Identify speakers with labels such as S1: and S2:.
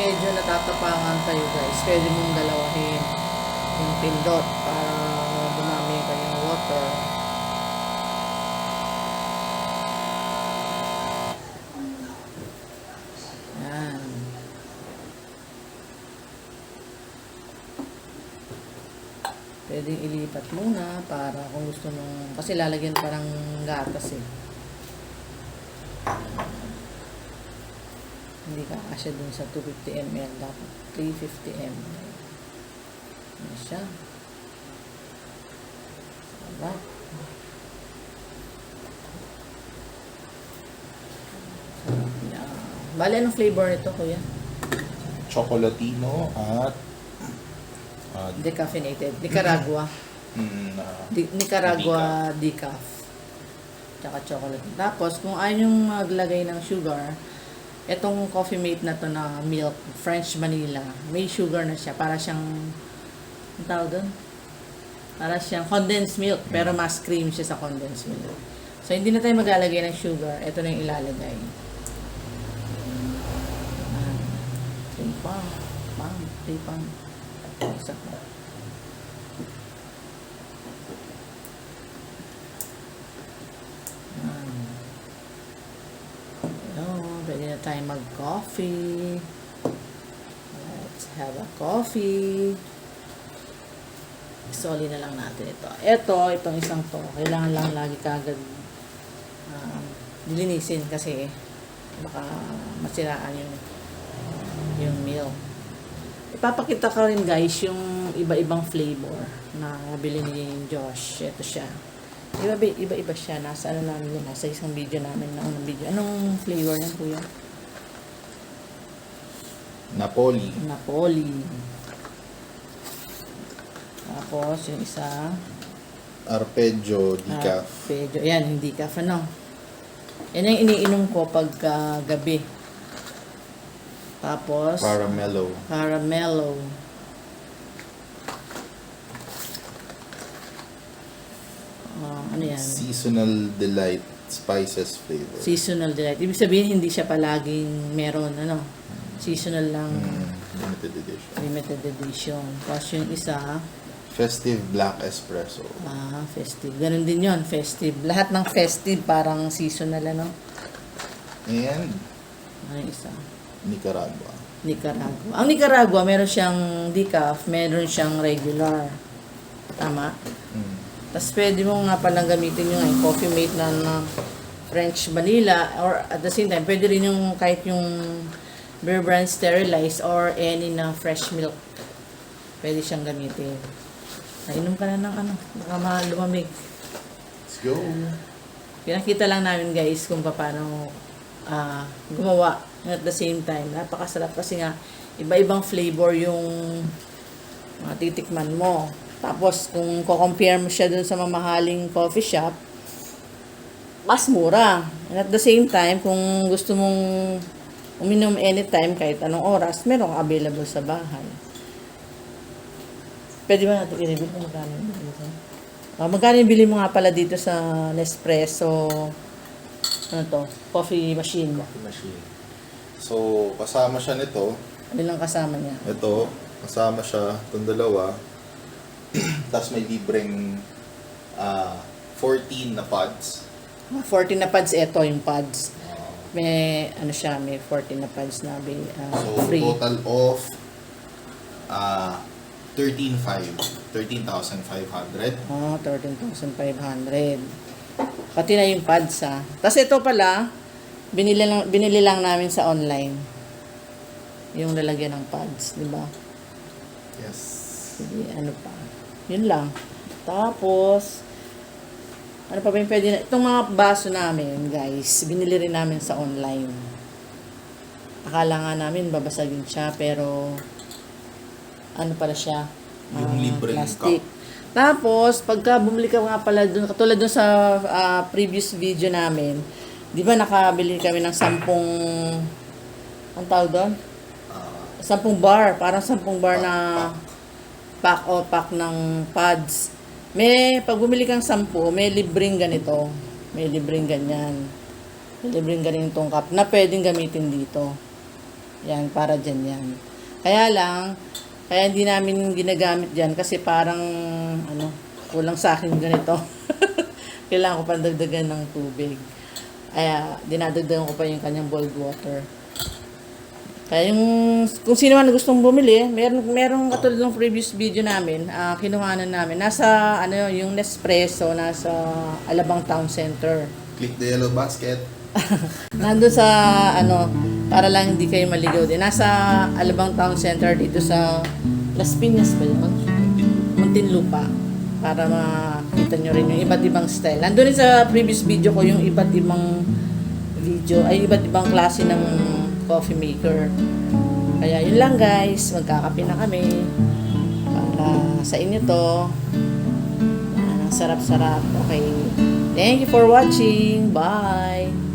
S1: medyo natatapangan kayo guys, pwede mong dalawahin yung pindot para dumami yung water. Yan. Pwedeng ilipat muna para kung gusto mong, kasi lalagyan parang gatas eh. Hindi ka kasya dun sa 250 ml, dapat 350 ml. Yan siya. Sarap niya. Bale, anong flavor nito, kuya?
S2: Chocolatino at ah,
S1: Decaffeinated. Nicaragua.
S2: mm,
S1: Di- Nicaragua decaf. Tsaka chocolate. Tapos, kung ayaw yung maglagay ng sugar, itong coffee mate na to na milk, French vanilla, may sugar na siya. Para siyang, ang tawag doon? Para siyang condensed milk, pero mas cream siya sa condensed milk. So, hindi na tayo maglalagay ng sugar. Ito na yung ilalagay. Pang. Three pang. Isa pa. Yan. Ayun, pwede na tayo mag-coffee. Let's have a coffee. Isoli na lang natin ito. Ito, itong isang to, kailangan lang lagi kagad um, dilinisin kasi baka masiraan yung yung milk. Ipapakita ko rin guys yung iba-ibang flavor na nabili ni Josh. Ito siya. Iba, iba-iba siya. Nasa ano namin yun. Nasa isang video namin na unang video. Anong flavor niyan, kuya?
S2: Napoli.
S1: Napoli. Tapos, yung isa,
S2: Arpeggio decaf.
S1: Pedro. Yan, hindi ka ano. Yan yung iniinom ko pagka gabi. Tapos,
S2: Caramello.
S1: Caramello. Ah, ano yan?
S2: Seasonal delight spices flavor.
S1: Seasonal delight. Ibig sabihin, hindi siya palaging meron, ano? Seasonal lang,
S2: Mm, limited edition.
S1: limited edition. Tapos yung isa,
S2: Festive black espresso.
S1: ah, festive. Ganun din yon festive. Lahat ng festive parang seasonal, ano?
S2: And
S1: Ano yung isa?
S2: Nicaragua.
S1: Nicaragua. Ang Nicaragua, meron siyang decaf, meron siyang regular. Tama?
S2: Mm.
S1: Tapos pwede mo nga palang gamitin yung eh, coffee mate na, na French vanilla or at the same time, pwede rin yung kahit yung Bear Brand sterilized or any na fresh milk. Pwede siyang gamitin. Nainom ka na ng ano, baka ma- lumamig.
S2: Let's go.
S1: Pinakita lang namin guys kung paano ah, gumawa at the same time. Napakasarap kasi nga iba-ibang flavor yung mga titikman mo. Tapos kung ko-compare mo siya dun sa mamahaling coffee shop, mas mura. And at the same time, kung gusto mong uminom anytime, kahit anong oras, merong available sa bahay. Pwede ba natin i-review kung magkano yung bili mo? Ah, magkano yung bili mo nga pala dito sa Nespresso, ano to, coffee machine?
S2: Coffee machine. So, kasama siya nito.
S1: Ano lang kasama niya?
S2: Ito, kasama siya, itong dalawa. Tapos may libreng ah, 14 na pods.
S1: Mga 14 na pads, ito yung pads. May, ano siya, may 14 na pads na ah,
S2: so,
S1: free.
S2: total of ah 13.5. 13,500.
S1: Oh, 13,500. Pati na yung pads ah. Tapos ito pala, binili lang, binili lang namin sa online. Yung lalagyan ng pads, di ba?
S2: Yes.
S1: Sige, ano pa. Yun lang. Tapos, ano pa ba yung pwede na, itong mga baso namin, guys, binili rin namin sa online. Akala nga namin babasagin siya, pero, ano pala siya?
S2: Yung
S1: Ah,
S2: libreng
S1: plastic. Tapos, pagka bumili ka nga pala dun, katulad dun sa ah, previous video namin, di ba nakabili kami ng sampung, ang tawag doon?
S2: Ah,
S1: Sampung bar, parang sampung bar na pack o pack ng pads. May, pag bumili kang sampu, may libreng ganito. May libreng ganyan. May libreng ganitong cup na pwedeng gamitin dito. Yan, para dyan yan. Kaya lang, kaya hindi namin ginagamit dyan kasi parang, ano, kulang sa akin ganito. Kailangan ko pang dagdagan ng tubig. Kaya, dinadagdagan ko pa yung kanyang boiled water. Kaya yung, kung sino man gustong bumili, meron, meron katulad ng previous video namin, ah kinuhanan namin. Nasa, ano, yung Nespresso, nasa Alabang Town Center.
S2: click the yellow basket.
S1: Nandun sa, ano, para lang hindi kayo maligaw din. Nasa Alabang Town Center dito sa Las Piñas ba yun? Muntinlupa. Para makita nyo rin yung iba't ibang style. Nandun rin sa previous video ko yung iba't ibang video, ay iba't ibang klase ng coffee maker. Kaya yun lang guys, magkakape na kami. Para sa inyo to. Ang sarap-sarap. Okay. Thank you for watching. Bye.